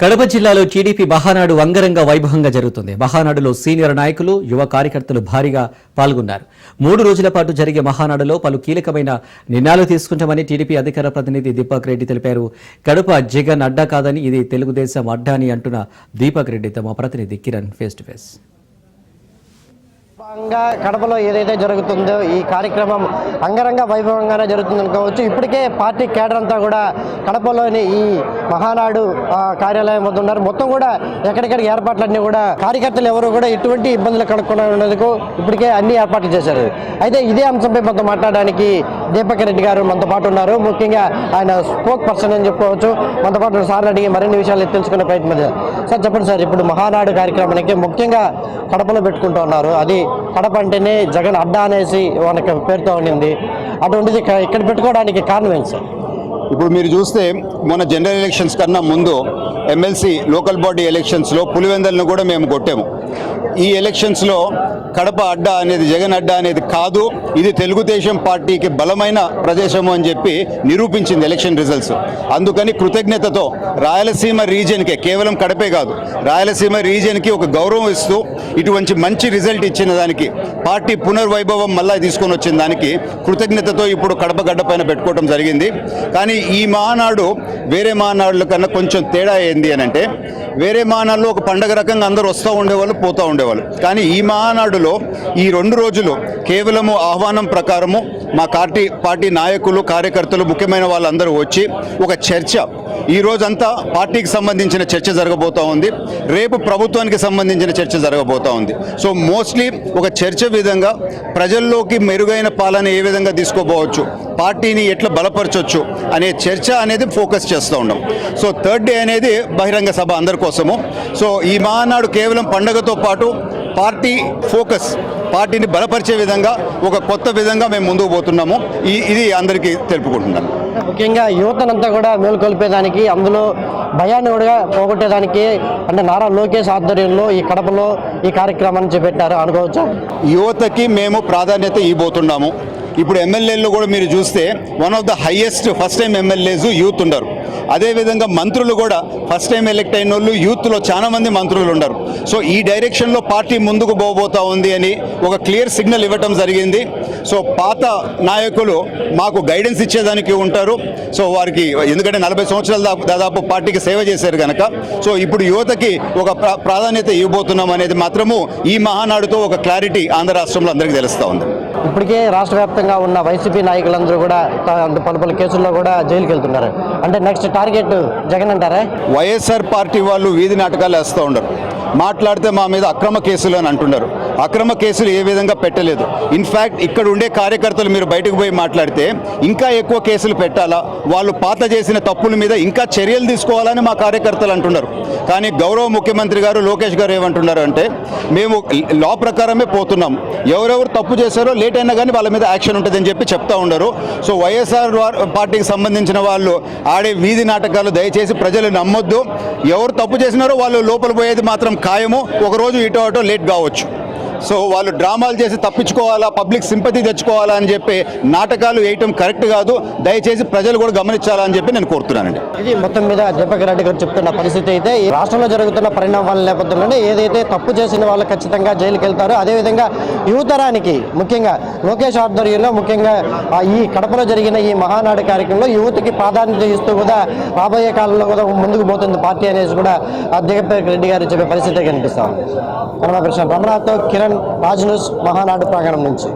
కడప జిల్లాలో టీడీపీ మహానాడు అంగరంగ వైభవంగా జరుగుతుంది. మహానాడులో సీనియర్ నాయకులు యువ కార్యకర్తలు భారీగా పాల్గొన్నారు. మూడు రోజుల పాటు జరిగే మహానాడులో పలు కీలకమైన నిర్ణయాలు తీసుకుంటామని టీడీపీ అధికార ప్రతినిధి దీపక్ రెడ్డి తెలిపారు. కడప జగన్ అడ్డా కాదని ఇది తెలుగుదేశం అడ్డా అని అంటున్న దీపక్ రెడ్డి తమ ప్రతినిధి కిరణ్ ఫేస్ టు ఫేస్ భాగంగా కడపలో ఏదైతే జరుగుతుందో ఈ కార్యక్రమం అంగరంగ వైభవంగానే జరుగుతుంది అనుకోవచ్చు. ఇప్పటికే పార్టీ కేడర్ అంతా కూడా కడపలోని ఈ మహానాడు కార్యాలయం వద్ద ఉన్నారు. మొత్తం కూడా ఎక్కడికెక్కడ ఏర్పాట్లన్నీ కూడా కార్యకర్తలు ఎవరు కూడా ఎటువంటి ఇబ్బందులు కనుక్కుండా ఇప్పటికే అన్ని ఏర్పాట్లు చేశారు. అయితే ఇదే అంశంపై మనతో మాట్లాడడానికి దీపక్ రెడ్డి గారు మనతో పాటు ఉన్నారు. ముఖ్యంగా ఆయన స్పోక్ పర్సన్ అని చెప్పుకోవచ్చు. మనతో పాటు సార్లు అడిగి మరిన్ని విషయాలు తెలుసుకునే ప్రయత్నం సార్ చెప్పండి సార్ ఇప్పుడు మహానాడు కార్యక్రమానికి ముఖ్యంగా కడపలో పెట్టుకుంటూ ఉన్నారు. అది కడప అంటేనే జగన్ అడ్డా అనేసి మనకి పేరుతో ఉండింది. అటువంటిది ఇక్కడ ఇక్కడ పెట్టుకోవడానికి కారణం ఏంటి సార్? ఇప్పుడు మీరు చూస్తే మొన్న జనరల్ ఎలక్షన్స్ కన్నా ముందు ఎమ్మెల్సీ లోకల్ బాడీ ఎలక్షన్స్లో పులివెందలను కూడా మేము కొట్టాము. ఈ ఎలక్షన్స్లో కడప అడ్డా అనేది జగన్ అడ్డా అనేది కాదు. ఇది తెలుగుదేశం పార్టీకి బలమైన ప్రదేశము అని చెప్పి నిరూపించింది ఎలక్షన్ రిజల్ట్స్ అందుకని కృతజ్ఞతతో రాయలసీమ రీజియన్కే కేవలం కడపే కాదు రాయలసీమ రీజియన్కి ఒక గౌరవం ఇస్తూ ఇటువంటి మంచి రిజల్ట్ ఇచ్చిన దానికి పార్టీ పునర్వైభవం మళ్ళా తీసుకొని వచ్చిన దానికి కృతజ్ఞతతో ఇప్పుడు కడప గడ్డ పైన పెట్టుకోవడం జరిగింది. కానీ ఈ మహానాడు వేరే మహానాడుల కన్నా కొంచెం తేడా ఏంది అని అంటే వేరే మహానాడులో ఒక పండగ రకంగా అందరూ వస్తూ ఉండేవాళ్ళు పోతూ ఉండేవాళ్ళు. కానీ ఈ మహానాడులో ఈ రెండు రోజులు కేవలము ఆహ్వానం ప్రకారము మా పార్టీ పార్టీ నాయకులు కార్యకర్తలు ముఖ్యమైన వాళ్ళందరూ వచ్చి ఒక చర్చ. ఈ రోజంతా పార్టీకి సంబంధించిన చర్చ జరగబోతా ఉంది. రేపు ప్రభుత్వానికి సంబంధించిన చర్చ జరగబోతా ఉంది. సో మోస్ట్లీ ఒక చర్చ విధంగా ప్రజల్లోకి మెరుగైన పాలన ఏ విధంగా తీసుకోపోవచ్చు పార్టీని ఎట్లా బలపరచవచ్చు అనే చర్చ అనేది ఫోకస్ చేస్తూ ఉన్నాం సో థర్డ్ డే అనేది బహిరంగ సభ అందరి కోసము. సో ఈ మహానాడు కేవలం పండగతో పాటు పార్టీ ఫోకస్ పార్టీని బలపరిచే విధంగా ఒక కొత్త విధంగా మేము ముందుకు పోతున్నాము. ఈ ఇది అందరికీ తెలుపుకుంటున్నాను. ముఖ్యంగా యువతనంతా కూడా మేలుకొల్పేదానికి అందులో భయాన్ని కూడా పోగొట్టేదానికి అంటే నారా లోకేష్ ఆధ్వర్యంలో ఈ కడపలో ఈ కార్యక్రమాన్ని చేపట్టారు అనుకోవచ్చా? యువతకి మేము ప్రాధాన్యత ఇవ్వబోతున్నాము. ఇప్పుడు ఎమ్మెల్యేలు కూడా మీరు చూస్తే one of the highest first time MLAs youth ఉండరు. అదేవిధంగా మంత్రులు కూడా ఫస్ట్ టైం ఎలక్ట్ అయిన వాళ్ళు యూత్లో చాలా మంది మంత్రులు ఉన్నారు. సో ఈ డైరెక్షన్లో పార్టీ ముందుకు పోబోతా ఉంది అని ఒక క్లియర్ సిగ్నల్ ఇవ్వటం జరిగింది. సో పాత నాయకులు మాకు గైడెన్స్ ఇచ్చేదానికి ఉంటారు. సో వారికి ఎందుకంటే నలభై సంవత్సరాల దాదాపు పార్టీకి సేవ చేశారు కనుక సో ఇప్పుడు యువతకి ఒక ప్రా- ప్రాధాన్యత ఇవ్వబోతున్నాం అనేది మాత్రము ఈ మహానాడుతో ఒక క్లారిటీ ఆంధ్ర రాష్ట్రంలో అందరికీ తెలుస్తూ ఉంది. ఇప్పటికే రాష్ట్ర వ్యాప్తంగా ఉన్న వైసీపీ నాయకులందరూ కూడా పలు పలు కేసుల్లో కూడా జైలుకి వెళ్తున్నారు అంటే నెక్స్ట్ టార్గెట్ జగన్ అంటారా? వైఎస్ఆర్ పార్టీ వాళ్ళు వీధి నాటకాలు వేస్తూ ఉండరు. మాట్లాడితే మా మీద అక్రమ కేసులు అని అంటున్నారు అక్రమ కేసులు ఏ విధంగా పెట్టలేదు. ఇన్ఫ్యాక్ట్ ఇక్కడ ఉండే కార్యకర్తలు మీరు బయటకు పోయి మాట్లాడితే ఇంకా ఎక్కువ కేసులు పెట్టాలా? వాళ్ళు పాత చేసిన తప్పుల మీద ఇంకా చర్యలు తీసుకోవాలని మా కార్యకర్తలు అంటున్నారు. కానీ గౌరవ ముఖ్యమంత్రి గారు లోకేష్ గారు ఏమంటున్నారు అంటే మేము లా ప్రకారమే పోతున్నాం. ఎవరెవరు తప్పు చేశారో లేట్ అయినా కానీ వాళ్ళ మీద యాక్షన్ ఉంటుందని చెప్పి చెప్తా ఉండరు సో వైఎస్ఆర్ వార్- పార్టీకి సంబంధించిన వాళ్ళు ఆడే వీధి నాటకాలు దయచేసి ప్రజలు నమ్మొద్దు. ఎవరు తప్పు చేసినారో వాళ్ళు లోపల పోయేది మాత్రం ఖాయము. ఒకరోజు ఇటో అటో లేట్ కావచ్చు. సో వాళ్ళు డ్రామాలు చేసి తప్పించుకోవాలా పబ్లిక్ సింపతి తెచ్చుకోవాలా అని చెప్పి నాటకాలు వేయటం కరెక్ట్ కాదు. దయచేసి ప్రజలు కూడా గమనించాలని చెప్పి నేను కోరుతున్నానండి. ఇది మొత్తం మీద దీపక్ రెడ్డి గారు చెప్తున్న పరిస్థితి అయితే ఈ రాష్ట్రంలో జరుగుతున్న పరిణామాల నేపథ్యంలోనే ఏదైతే తప్పు చేసిన వాళ్ళు ఖచ్చితంగా జైలుకి వెళ్తారో అదేవిధంగా యువతరానికి ముఖ్యంగా లోకేష్ ఆధ్వర్యంలో ముఖ్యంగా ఈ కడపలో జరిగిన ఈ మహానాడు కార్యక్రమంలో యువతకి ప్రాధాన్యత ఇస్తూ కూడా రాబోయే కాలంలో కూడా ముందుకు పోతుంది పార్టీ అనేసి కూడా దీపక్ రెడ్డి గారు చెప్పే పరిస్థితి కనిపిస్తాం కరోనా కృష్ణ రమణతో కిరణ్ రాజ్ న్యూస్ మహానాడు ప్రాంగణం నుంచి.